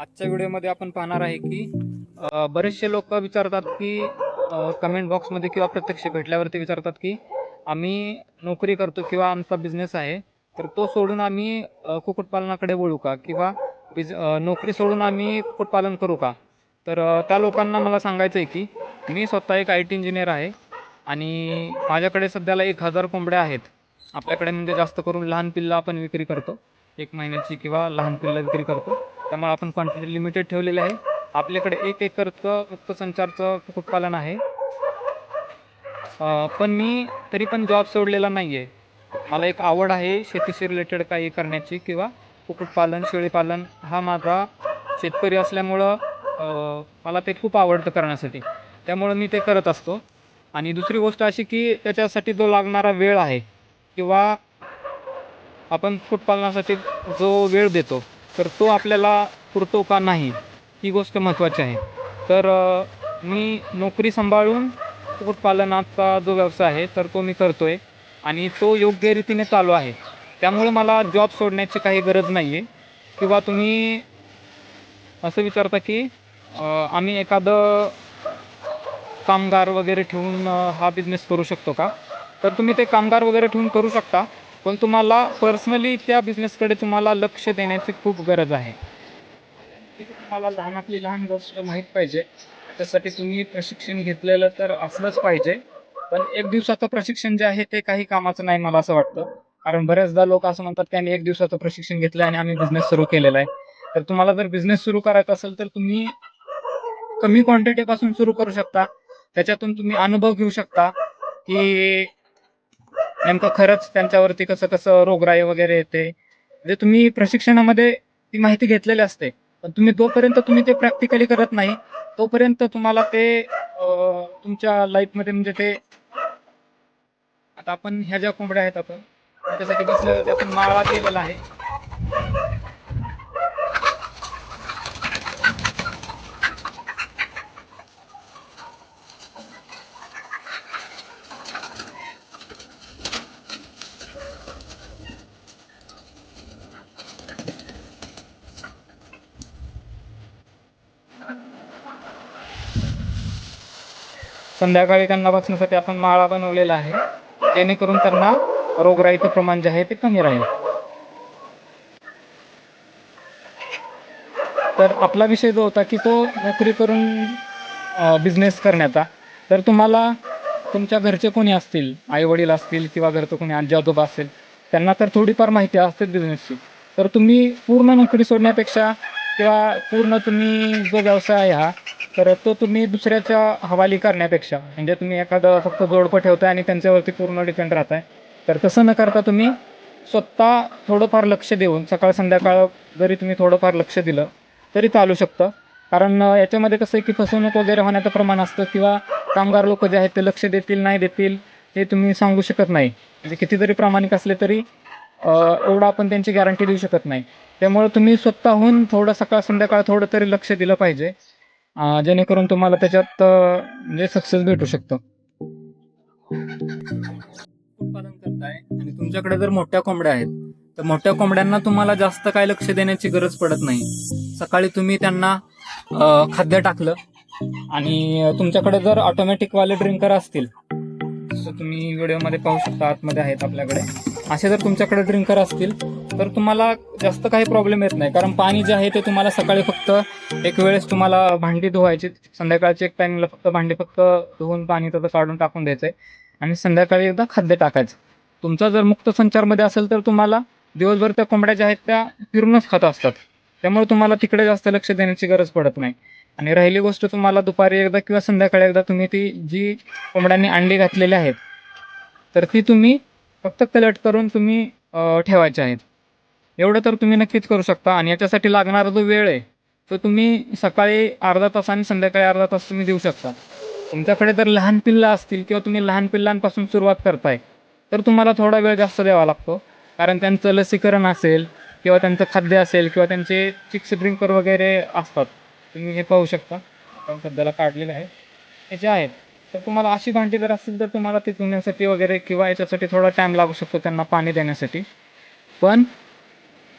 आजच्या व्हिडिओमध्ये आपण पाहणार आहे की बरेचसे लोक विचारतात की कमेंट बॉक्समध्ये किंवा प्रत्यक्ष भेटल्यावरती विचारतात की आम्ही नोकरी करतो किंवा आमचा बिझनेस आहे तर तो सोडून आम्ही कुक्कुटपालनाकडे वळू का? किंवा बिज नोकरी सोडून आम्ही कुक्कुटपालन करू का? तर त्या लोकांना मला सांगायचं आहे की मी स्वतः एक आय टी इंजिनियर आहे आणि माझ्याकडे सध्याला एक हजार कोंबड्या आहेत. आपल्याकडे म्हणजे जास्त करून लहान पिल्लं आपण विक्री करतो. एक महिन्याची किंवा लहान पिल्लं विक्री करतो. त्यामुळे आपण क्वांटिटी लिमिटेड ठेवलेली आहे. आपल्याकडे एक एकरचं मुक्त संचारचं कुक्कुटपालन आहे. पण मी तरी पण जॉब सोडलेला नाही आहे मला एक आवड आहे शेतीशी रिलेटेड काही करण्याची किंवा कुक्कुटपालन शेळीपालन हा माझा शेतकरी असल्यामुळं मला ते खूप आवडतं करण्यासाठी. त्यामुळं मी ते करत असतो. आणि दुसरी गोष्ट अशी की त्याच्यासाठी जो लागणारा वेळ आहे किंवा आपण कुक्कुटपालनासाठी जो वेळ देतो तर तो आपल्याला पुरतो का नाही ही गोष्ट महत्त्वाची आहे. तर मी नोकरी सांभाळून कुक्कुटपालनाचा जो व्यवसाय आहे तर तो मी करतो आहे आणि तो योग्य रीतीने चालू आहे. त्यामुळे मला जॉब सोडण्याची काही गरज नाही आहे किंवा तुम्ही असं विचारता की आम्ही एखादं कामगार वगैरे ठेवून हा बिझनेस करू शकतो का? तर तुम्ही ते कामगार वगैरे ठेवून करू शकता. पण तुम्हाला पर्सनली त्या बिझनेसकडे तुम्हाला लक्ष देण्याची खूप गरज आहे. तुम्हाला लहानातली लहान गोष्ट माहीत पाहिजे. त्यासाठी तुम्ही प्रशिक्षण घेतलेलं तर असलंच पाहिजे. पण एक दिवसाचं प्रशिक्षण जे आहे ते काही कामाचं नाही मला असं वाटतं. कारण बऱ्याचदा लोक असं म्हणतात की आम्ही एक दिवसाचं प्रशिक्षण घेतलं आणि आम्ही बिझनेस सुरू केलेला आहे. तर तुम्हाला जर बिझनेस सुरू करायचा असेल तर तुम्ही कमी क्वांटिटीपासून सुरू करू शकता. त्याच्यातून तुम्ही अनुभव घेऊ शकता की नेमकं खरंच त्यांच्यावरती कसं कसं रोगराई वगैरे येते. म्हणजे तुम्ही प्रशिक्षणामध्ये ती माहिती घेतलेली असते. पण तुम्ही जोपर्यंत तुम्ही ते प्रॅक्टिकली करत नाही. तोपर्यंत तुम्हाला ते तुमच्या लाईफमध्ये म्हणजे ते आता आपण ह्या ज्या कोंबड्या आहेत आपण त्यासाठी बसलं आपण माळा केलेला आहे. संध्याकाळी त्यांना बसण्यासाठी आपण माळा बनवलेला आहे. जेणेकरून त्यांना रोगराईचं प्रमाण जे आहे ते कमी राहील. तर आपला विषय जो होता की तो नोकरी करून बिझनेस करण्याचा. तर तुम्हाला तुमच्या घरचे कोणी असतील आई वडील असतील किंवा घरचं कोणी आजी आजोबा असेल त्यांना तर थोडीफार माहिती असते बिझनेसची तर तुम्ही पूर्ण नोकरी सोडण्यापेक्षा किंवा पूर्ण तुम्ही जो व्यवसाय आहे हा तर तो तुम्ही दुसऱ्याच्या हवाली करण्यापेक्षा म्हणजे तुम्ही एखादं फक्त जोडपं ठेवताय आणि त्यांच्यावरती पूर्ण डिपेंड राहताय तर तसं न करता तुम्ही स्वतः थोडंफार लक्ष देऊन सकाळ संध्याकाळ जरी तुम्ही थोडंफार लक्ष दिलं तरी चालू शकतं. कारण याच्यामध्ये कसं आहे की फसवणूक वगैरे होण्याचं प्रमाण असतं किंवा कामगार लोक जे आहेत ते लक्ष देतील नाही देतील हे तुम्ही सांगू शकत नाही. म्हणजे किती जरी प्रामाणिक असले तरी एवढं आपण त्यांची गॅरंटी देऊ शकत नाही. त्यामुळे तुम्ही स्वतःहून थोडं सकाळ संध्याकाळ थोडं तरी लक्ष दिलं पाहिजे. अं, जेणेकरून तुम्हाला त्याच्यात अं, म्हणजे सक्सेस भेटू शकतं. उत्पादन करताय आणि तुमच्याकडे जर मोठ्या कोंबड्या आहेत तर मोठ्या कोंबड्यांना तुम्हाला जास्त काय लक्ष देण्याची गरज पडत नाही. सकाळी तुम्ही त्यांना अं, खाद्य टाकलं आणि तुमच्याकडे जर ऑटोमॅटिक वाले ड्रिंकर असतील जसं तुम्ही व्हिडिओमध्ये पाहू शकता आतमध्ये आहेत आपल्याकडे. असे जर तुमच्याकडे ड्रिंकर असतील तर तुम्हाला जास्त काही प्रॉब्लेम येत नाही. कारण पाणी जे आहे ते तुम्हाला सकाळी फक्त एक वेळेस तुम्हाला भांडी धुवायची. संध्याकाळची एक टाईमला फक्त भांडी फक्त धुवून पाणी त्याचं काढून टाकून द्यायचं आहे आणि संध्याकाळी एकदा खाद्य टाकायचं. तुमचा जर मुक्त संचारमध्ये असेल तर तुम्हाला दिवसभर त्या कोंबड्या ज्या आहेत त्या फिरूनच खात असतात. त्यामुळे तुम्हाला तिकडे जास्त लक्ष देण्याची गरज पडत नाही. आणि राहिली गोष्ट तुम्हाला दुपारी एकदा किंवा संध्याकाळी एकदा तुम्ही ती जी कोंबड्यांनी अंडी घातलेली आहेत तर ती तुम्ही फक्त कलेक्ट करून तुम्ही अं, ठेवायचे आहेत. एवढं तर तुम्ही नक्कीच करू शकता. आणि याच्यासाठी लागणारा जो वेळ आहे तो तुम्ही सकाळी अर्धा तास आणि संध्याकाळी अर्धा तास तुम्ही देऊ शकता. तुमच्याकडे जर लहान पिल्लं असतील किंवा तुम्ही लहान पिल्लांपासून सुरुवात करताय तर तुम्हाला थोडा वेळ जास्त द्यावा लागतो. कारण त्यांचं लसीकरण असेल किंवा त्यांचं खाद्य असेल किंवा त्यांचे चिक्स ड्रिंकर वगैरे असतात तुम्ही हे पाहू शकता. सध्याला काढलेलं आहे. हे जे आहेत तर तुम्हाला अशी भांडी जर असतील तर तुम्हाला ते धुण्यासाठी वगैरे किंवा याच्यासाठी थोडा टाईम लागू शकतो त्यांना पाणी देण्यासाठी. पण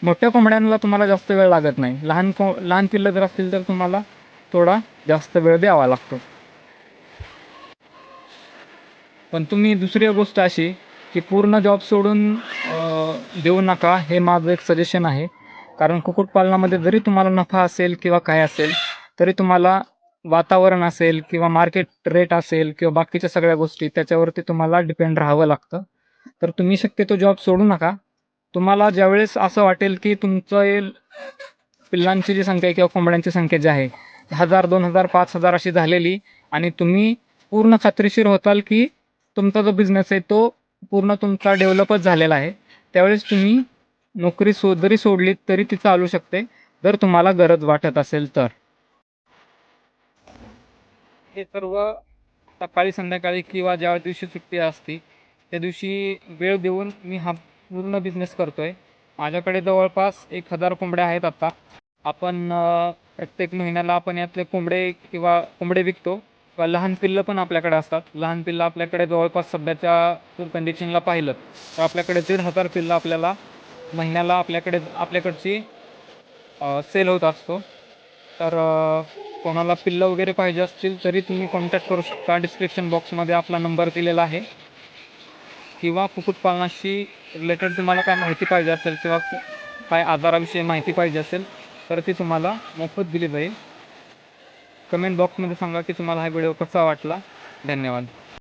मोठ्या कोंबड्यांना तुम्हाला जास्त वेळ लागत नाही. लहान को लहान पिल्लं जर असतील तर तुम्हाला थोडा जास्त वेळ द्यावा लागतो. पण तुम्ही दुसरी गोष्ट अशी की पूर्ण जॉब सोडून देऊ नका हे माझं एक सजेशन आहे. कारण कुक्कुटपालनामध्ये जरी तुम्हाला नफा असेल किंवा काय असेल तरी तुम्हाला वातावरण असेल किंवा मार्केट रेट असेल किंवा बाकीच्या सगळ्या गोष्टी त्याच्यावरती तुम्हाला डिपेंड राहावं लागतं. तर तुम्ही शक्यतो जॉब सोडू नका. तुम्हाला ज्यावेळेस असं वाटेल की तुमचं हे पिल्लांची जी संख्या किंवा कोंबड्यांची संख्या जी आहे हजार दोन हजार पाच हजार अशी झालेली आणि तुम्ही पूर्ण खात्रीशीर होताल की तुमचा जो बिझनेस आहे तो पूर्ण तुमचा डेव्हलपच झालेला आहे. त्यावेळेस तुम्ही नोकरी सो जरी सोडलीत तरी ती चालू शकते. जर तुम्हाला गरज वाटत असेल तर. हे सर्व सकाळी संध्याकाळी किंवा ज्या दिवशी सुट्टी असते त्या दिवशी वेळ देऊन मी हा पूर्ण बिझनेस करतो आहे माझ्याकडे जवळपास एक हजार कोंबड्या आहेत आत्ता आपण प्रत्येक महिन्याला आपण यातले कोंबडे किंवा कोंबडे विकतो. किंवा लहान पिल्लं पण आपल्याकडे असतात. लहान पिल्लं आपल्याकडे जवळपास सध्याच्या कंडिशनला पाहिलं तर आपल्याकडे दीड हजार पिल्लं आपल्याला महिन्याला आपल्याकडे आपल्याकडची सेल होत असतो. तर कोणाला पिल्लं वगैरे पाहिजे असतील तरी तुम्ही कॉन्टॅक्ट करू शकता. डिस्क्रिप्शन बॉक्समध्ये आपला नंबर दिलेला आहे. किंवा कुक्कुटपालनाशी रिलेटेड तुम्हाला काय माहिती पाहिजे असेल किंवा काय आजाराविषयी माहिती पाहिजे असेल तर ती तुम्हाला मोफत दिली जाईल. कमेंट बॉक्समध्ये सांगा की तुम्हाला हा व्हिडिओ कसा वाटला. धन्यवाद.